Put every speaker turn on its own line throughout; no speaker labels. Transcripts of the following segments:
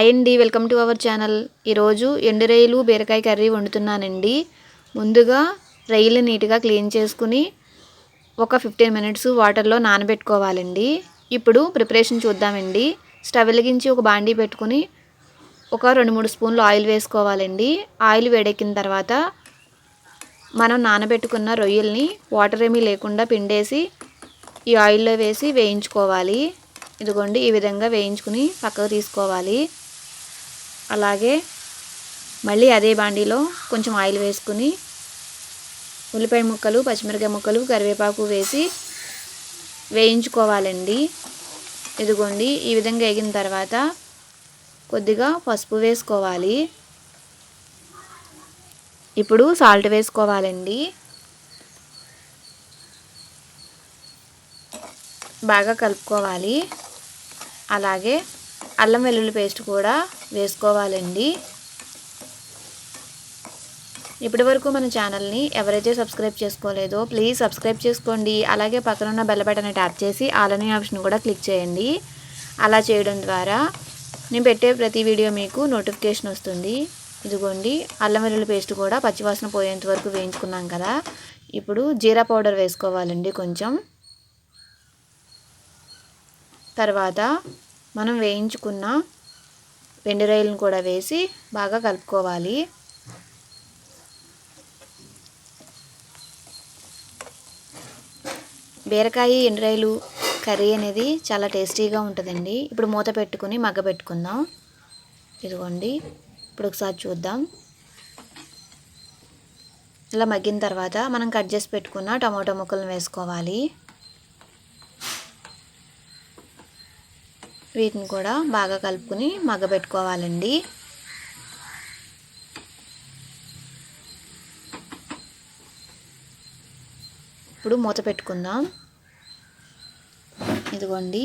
అండి welcome to our channel. ఈరోజు ఎండు రొయ్యలు బీరకాయ కర్రీ వండుతున్నానండి. ముందుగా రొయ్యలు నీట్గా క్లీన్ చేసుకుని ఒక ఫిఫ్టీన్ మినిట్స్ వాటర్లో నానబెట్టుకోవాలండి. ఇప్పుడు ప్రిపరేషన్ చూద్దామండి. స్టవ్ వెలిగించి ఒక బాండీ పెట్టుకుని ఒక రెండు మూడు స్పూన్లు ఆయిల్ వేసుకోవాలండి. ఆయిల్ వేడెక్కిన తర్వాత మనం నానబెట్టుకున్న రొయ్యల్ని వాటర్ ఏమీ లేకుండా పిండేసి ఈ ఆయిల్లో వేసి వేయించుకోవాలి. ఇదిగోండి ఈ విధంగా వేయించుకుని పక్కకు తీసుకోవాలి. అలాగే మళ్ళీ అదే బాండీలో కొంచెం ఆయిల్ వేసుకుని ఉల్లిపాయ ముక్కలు పచ్చిమిరకాయ ముక్కలు కరివేపాకు వేసి వేయించుకోవాలండి. ఇదిగోండి ఈ విధంగా వేగిన తర్వాత కొద్దిగా పసుపు వేసుకోవాలి. ఇప్పుడు సాల్ట్ వేసుకోవాలండి. బాగా కలుపుకోవాలి. అలాగే అల్లం వెల్లుల్లి పేస్ట్ కూడా వేసుకోవాలండి. ఇప్పటి వరకు మన ఛానల్ని ఎవరైతే సబ్స్క్రైబ్ చేసుకోలేదో ప్లీజ్ సబ్స్క్రైబ్ చేసుకోండి. అలాగే పక్కన ఉన్న బెల్ బటన్ ట్యాప్ చేసి ఆలని ఆప్షన్ కూడా క్లిక్ చేయండి. అలా చేయడం ద్వారా నేను పెట్టే ప్రతి వీడియో మీకు నోటిఫికేషన్ వస్తుంది. ఇదిగోండి అల్లం వెల్లుల్లి పేస్ట్ కూడా పచ్చివాసన పోయేంత వరకు వేయించుకున్నాం కదా. ఇప్పుడు జీరా పౌడర్ వేసుకోవాలండి కొంచెం. తర్వాత మనం వేయించుకున్న వెండి రొయ్యలను కూడా వేసి బాగా కలుపుకోవాలి. బీరకాయ ఎండ్రాయిలు కర్రీ అనేది చాలా టేస్టీగా ఉంటుందండి. ఇప్పుడు మూత పెట్టుకుని మగ్గ పెట్టుకుందాం. ఇదిగోండి ఇప్పుడు ఒకసారి చూద్దాం. ఇలా మగ్గిన తర్వాత మనం కట్ చేసి పెట్టుకున్న టమాటో ముక్కలను వేసుకోవాలి. వీటిని కూడా బాగా కలుపుకుని మగ్గబెట్టుకోవాలండి. ఇప్పుడు మూత పెట్టుకుందాం. ఇదిగోండి.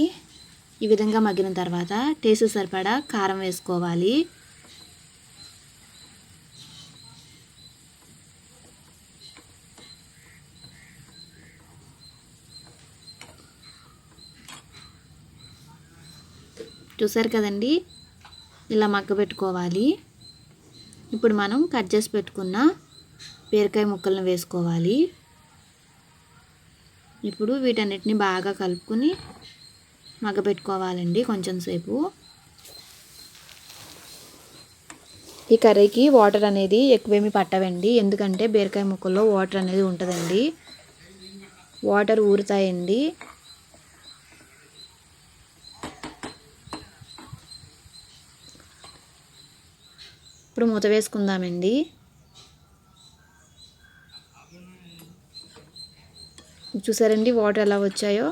ఈ విధంగా మగ్గిన తర్వాత టేస్ట్ సరిపడా కారం వేసుకోవాలి. చూసారు కదండి? ఇలా మగ్గ పెట్టుకోవాలి. ఇప్పుడు మనం కట్ చేసి పెట్టుకున్న బీరకాయ ముక్కలను వేసుకోవాలి. ఇప్పుడు వీటన్నిటిని బాగా కలుపుకొని మగ్గపెట్టుకోవాలండి కొంచెం సేపు. ఈ కర్రీకి వాటర్ అనేది ఎక్కువేమీ పట్టవండి. ఎందుకంటే బీరకాయ ముక్కల్లో వాటర్ అనేది ఉంటుందండి. వాటర్ ఊరుతాయండి. ఇప్పుడు మూత వేసుకుందామండి. చూసారండి వాటర్ ఎలా వచ్చాయో?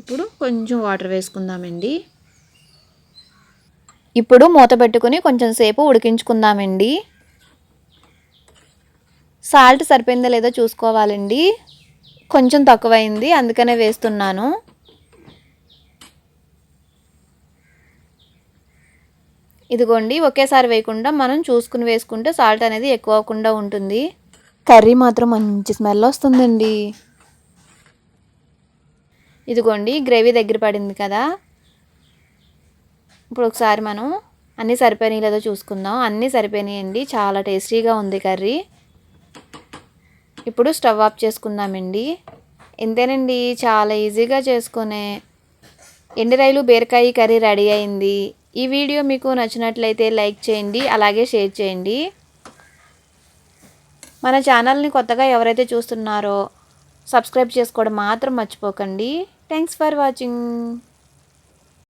ఇప్పుడు కొంచెం వాటర్ వేసుకుందామండి. ఇప్పుడు మూత పెట్టుకుని కొంచెం సేపు ఉడికించుకుందామండి. సాల్ట్ సరిపోయిందో లేదో చూసుకోవాలండి. కొంచెం తక్కువైంది అందుకనే వేస్తున్నాను. ఇదిగోండి ఒకేసారి వేయకుండా మనం చూసుకుని వేసుకుంటే సాల్ట్ అనేది ఎక్కువ అవ్వకుండా ఉంటుంది. కర్రీ మాత్రం మంచి స్మెల్ వస్తుందండి. ఇదిగోండి గ్రేవీ దగ్గర పడింది కదా. ఇప్పుడు ఒకసారి మనం అన్నీ సరిపోయినాయి లేదో చూసుకుందాం. అన్నీ సరిపోయినాయండి చాలా టేస్టీగా ఉంది కర్రీ. ఇప్పుడు స్టవ్ ఆఫ్ చేసుకుందామండి. ఇంతేనండి చాలా ఈజీగా చేసుకునే. ఎండిరాయిలు బీరకాయ కర్రీ రెడీ అయింది. ఈ వీడియో మీకు నచ్చినట్లయితే లైక్ చేయండి అలాగే షేర్ చేయండి. మన ఛానల్ని కొత్తగా ఎవరైతే చూస్తున్నారో సబ్స్క్రైబ్ చేసుకోవడం మాత్రం మర్చిపోకండి. Thanks for watching